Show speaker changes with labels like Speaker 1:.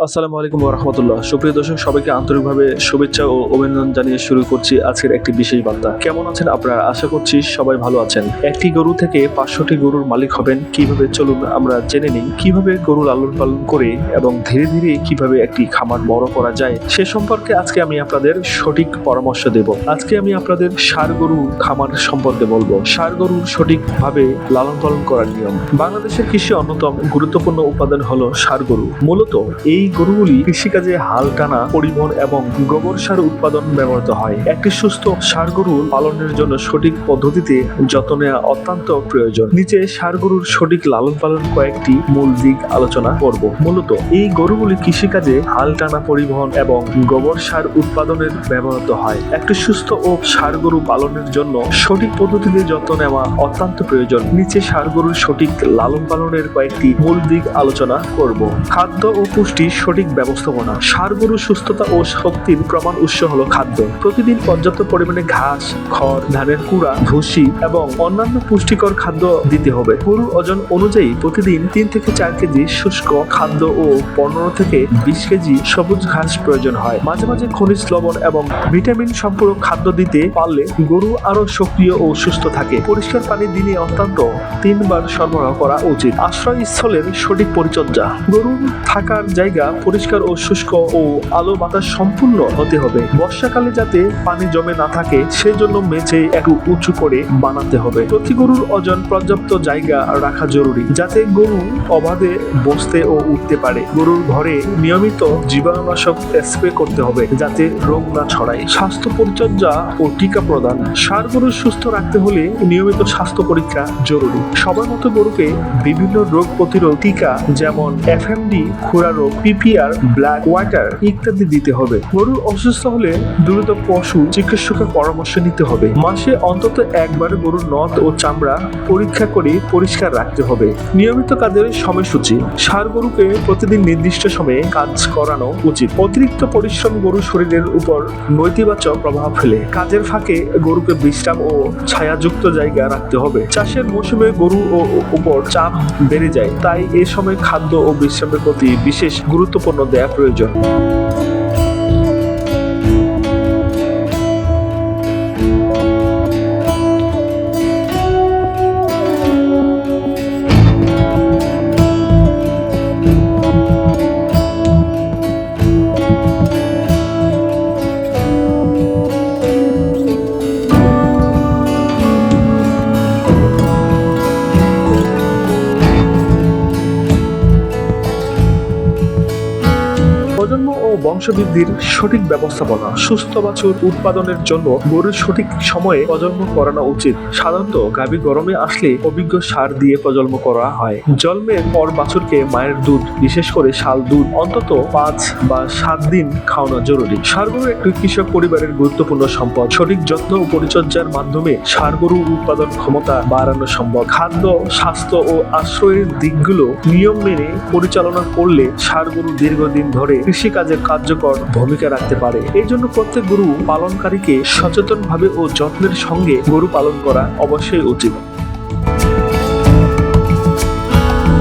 Speaker 1: আসসালামু আলাইকুম রহমতুল্লাহ। সুপ্রিয় দর্শক, সবাইকে আন্তরিকভাবে শুভেচ্ছা ও অভিনন্দন জানিয়ে শুরু করছি আজকের একটি বিশেষ বার্তা। কেমন আছেন আপনারা? আশা করছি সবাই ভালো আছেন। একটি গরু থেকে পাঁচশোটি গরুর মালিক হবেন কীভাবে? চলুন আমরা জেনে নিই কীভাবে গরু লালন পালন করে এবং ধীরে ধীরে কীভাবে একটি খামার বড় করা যায়। সে সম্পর্কে আজকে আমি আপনাদের সঠিক পরামর্শ দেব। আজকে আমি আপনাদের সার গরু খামার সম্পর্কে বলব। সার গরুর সঠিকভাবে লালন পালন করার নিয়ম। বাংলাদেশের কৃষি অন্যতম গুরুত্বপূর্ণ উপাদান হলো সার গরু। মূলত এই গরুগুলি কৃষিকাজে হাল টানা, পরিবহন এবং গোবর সার উৎপাদন ব্যবহৃত হয়। একটি সুস্থ সার গরু পালনের জন্য সঠিক পদ্ধতিতে যত্ন নেওয়া অত্যন্ত প্রয়োজন। নিচে সার গরুর সঠিক লালন পালন কয়েকটি মূল দিক আলোচনা করব। মূলত, এই গরুগুলি কৃষিকাজে হাল টানা, পরিবহন এবং গোবর সার উৎপাদনের ব্যবহৃত হয়। একটি সুস্থ ও সার গরু পালনের জন্য সঠিক পদ্ধতিতে যত্ন নেওয়া অত্যন্ত প্রয়োজন। নিচে সার গরুর সঠিক লালন পালনের কয়েকটি মূল দিক আলোচনা করব। খাদ্য ও পুষ্টি সঠিক ব্যবস্থাপনা সার গরুর সুস্থতা ও শক্তির প্রমাণ উৎস হলো খাদ্য। প্রতিদিন পর্যাপ্ত পরিমাণে ঘাস, খড়, ধানের কুড়া, ভুসি এবং অন্যান্য পুষ্টিকর খাদ্য দিতে হবে। গরুর ওজন অনুযায়ী প্রতিদিন তিন থেকে চার কেজি শুষ্ক খাদ্য ও পনেরো থেকে বিশ কেজি সবুজ ঘাস প্রয়োজন হয়। মাঝে মাঝে খনিজ লবণ এবং ভিটামিন সম্পূরক খাদ্য দিতে পারলে গরু আরও সক্রিয় ও সুস্থ থাকে। পরিষ্কার পানি দিনে অত্যন্ত তিনবার সরবরাহ করা উচিত। আশ্রয়স্থলের সঠিক পরিচর্যা। গরুর থাকার জায়গা পরিষ্কার ও শুষ্ক ও আলো বাতাস সম্পূর্ণ হতে হবে। বর্ষাকালে যাতে পানি জমে না থাকে, সেজন্য মেঝে একটু উঁচু করে বানাতে হবে। প্রতি গরুর ওজন পর্যাপ্ত জায়গা রাখা জরুরি, যাতে গরু অবাধে বসতে ও উঠতে পারে। গরুর ঘরে নিয়মিত জীবাণুনাশক স্প্রে করতে হবে, যাতে রোগ না ছড়ায়। স্বাস্থ্য পরিচর্যা ও টিকা প্রদান, সার গরু সুস্থ রাখতে হলে নিয়মিত স্বাস্থ্য পরীক্ষা জরুরি। সবার মতো গরুকে বিভিন্ন রোগ প্রতিরোধ টিকা, যেমন এফএমডি, খুরা রোগ পিপিআর ব্ল্যাক ওয়াটার ইত্যাদি দিতে হবে। গরু অসুস্থ হলে দ্রুত পশু চিকিৎসকের পরামর্শ নিতে হবে। মাসে অন্তত একবার গরুর নথ ও চামড়া পরীক্ষা করে পরিষ্কার রাখতে হবে। নিয়মিত কাজের সময়সূচি। সার গরুকে প্রতিদিন নির্দিষ্ট সময়ে কাজ করানো উচিত। অতিরিক্ত পরিশ্রম গরু শরীরের উপর নৈতিবাচক প্রভাব ফেলে। কাজের ফাঁকে গরুকে বিশ্রাম ও ছায়াযুক্ত জায়গা রাখতে হবে। চাষের মৌসুমে গরু ও উপর চাপ বেড়ে যায়। তাই এ সময় খাদ্য ও বিশ্রামের প্রতি বিশেষ গুরুত্বপূর্ণ দেয়া প্রয়োজন। প্রজন্ম ও বংশবৃদ্ধির সঠিক ব্যবস্থাপনা সুস্থ বাছুর উৎপাদনের জন্য গরুর সঠিক সময়ে প্রজন্ম করানো উচিত। সাধারণত গাভী গরমে আসলে অভিজ্ঞ সার দিয়ে প্রজন্ম করা হয়। জন্মের পর বাছুরকে মায়ের দুধ, বিশেষ করে শাল দুধ, অন্তত পাঁচ বা সাত দিন খাওয়ানো জরুরি। গরু একটি কৃষক পরিবারের গুরুত্বপূর্ণ সম্পদ। সঠিক যত্ন ও পরিচর্যার মাধ্যমে গরু উৎপাদন ক্ষমতা বাড়ানো সম্ভব। খাদ্য, স্বাস্থ্য ও আশ্রয়ের দিকগুলো নিয়ম মেনে পরিচালনা করলে গরু দীর্ঘদিন ধরে কৃষিকাজে কার্যকর ভূমিকা রাখতে পারে। এই জন্য প্রত্যেক গরু পালনকারীকে সচেতনভাবে ও যত্নের সঙ্গে গরু পালন করা অবশ্যই উচিত।